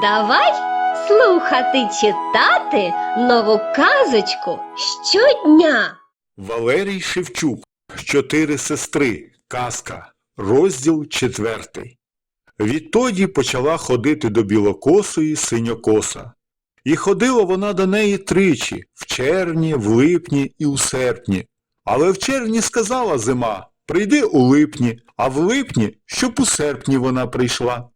Давай слухати читати нову казочку щодня. Валерій Шевчук. Чотири сестри. Казка. Розділ четвертий. Відтоді почала ходити до білокосої синьокоса. І ходила вона до неї тричі в червні, в липні і у серпні. Але в червні сказала зима прийди у липні, а в липні, щоб у серпні вона прийшла.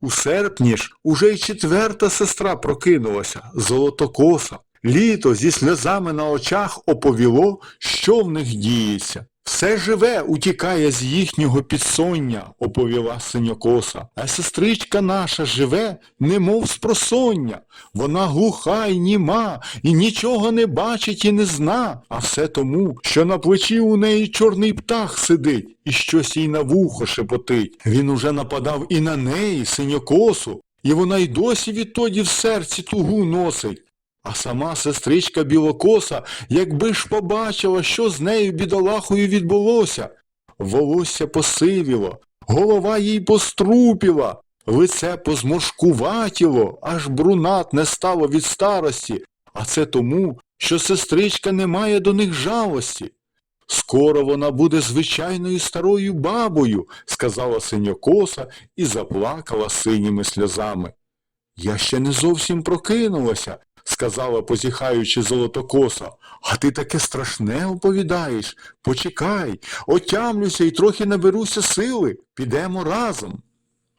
У серпні ж уже й четверта сестра прокинулася, золотокоса. Літо зі сльозами на очах оповіло, що в них діється. Все живе утікає з їхнього підсоння, оповіла синьокоса. А сестричка наша живе, немов з просоння. Вона глуха й німа, і нічого не бачить і не зна. А все тому, що на плечі у неї чорний птах сидить і щось їй на вухо шепотить. Він уже нападав і на неї, синьокосу, і вона й досі відтоді в серці тугу носить. А сама сестричка білокоса, якби ж побачила, що з нею бідолахою відбулося. Волосся посивіло, голова їй пострупіла, лице позморшкуватіло, аж брунатне стало від старості, а це тому, що сестричка не має до них жалості. Скоро вона буде звичайною старою бабою, сказала синьокоса і заплакала синіми сльозами. Я ще не зовсім прокинулася, сказала, позіхаючи золотокоса. А ти таке страшне оповідаєш. Почекай, отямлюся і трохи наберуся сили. Підемо разом.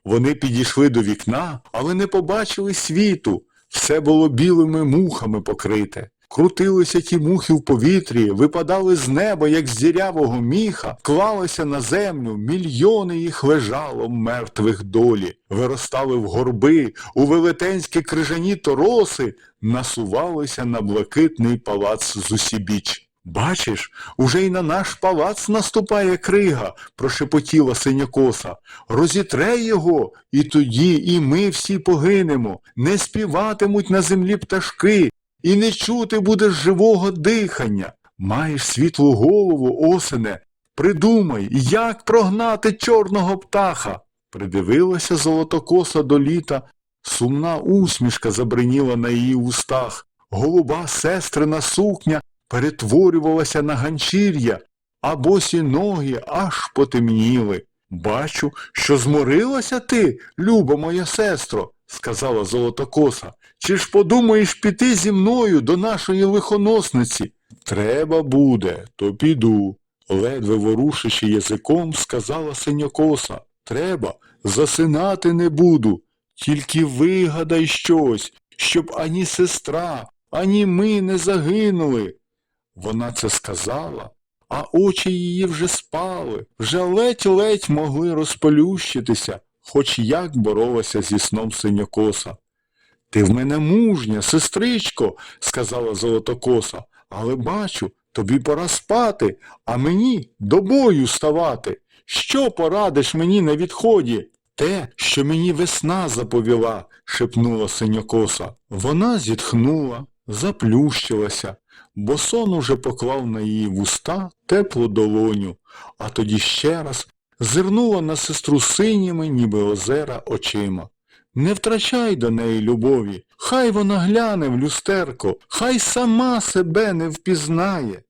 Вони підійшли до вікна, але не побачили світу. Все було білими мухами покрите. Крутилися ті мухи в повітрі, випадали з неба, як з зірявого міха, клалися на землю, мільйони їх лежало мертвих долі, виростали в горби, у велетенські крижані тороси, насувалися на блакитний палац зусібіч. Бачиш, уже й на наш палац наступає крига, прошепотіла синякоса. Розітре його, і тоді і ми всі погинемо, не співатимуть на землі пташки, і не чути будеш живого дихання. Маєш світлу голову, осене. Придумай, як прогнати чорного птаха. Придивилася золотокоса до літа, сумна усмішка забриніла на її устах, голуба сестрина сукня перетворювалася на ганчір'я, а босі ноги аж потемніли. Бачу, що зморилася ти, люба моя сестро, сказала золотокоса. Чи ж подумаєш піти зі мною до нашої лихоносниці? Треба буде, то піду. Ледве ворушичи язиком, сказала синьокоса. Треба, засинати не буду. Тільки вигадай щось, щоб ані сестра, ані ми не загинули. Вона це сказала, а очі її вже спали, вже ледь-ледь могли розполющитися, хоч як боролася зі сном синьокоса. Ти в мене мужня, сестричко, сказала золотокоса, але бачу, тобі пора спати, а мені до бою ставати. Що порадиш мені на відході? Те, що мені весна заповіла, шепнула синьокоса. Вона зітхнула, заплющилася, бо сон уже поклав на її вуста теплу долоню, а тоді ще раз зирнула на сестру синіми, ніби озера, очима. Не втрачай до неї любові, хай вона гляне в люстерко, хай сама себе не впізнає.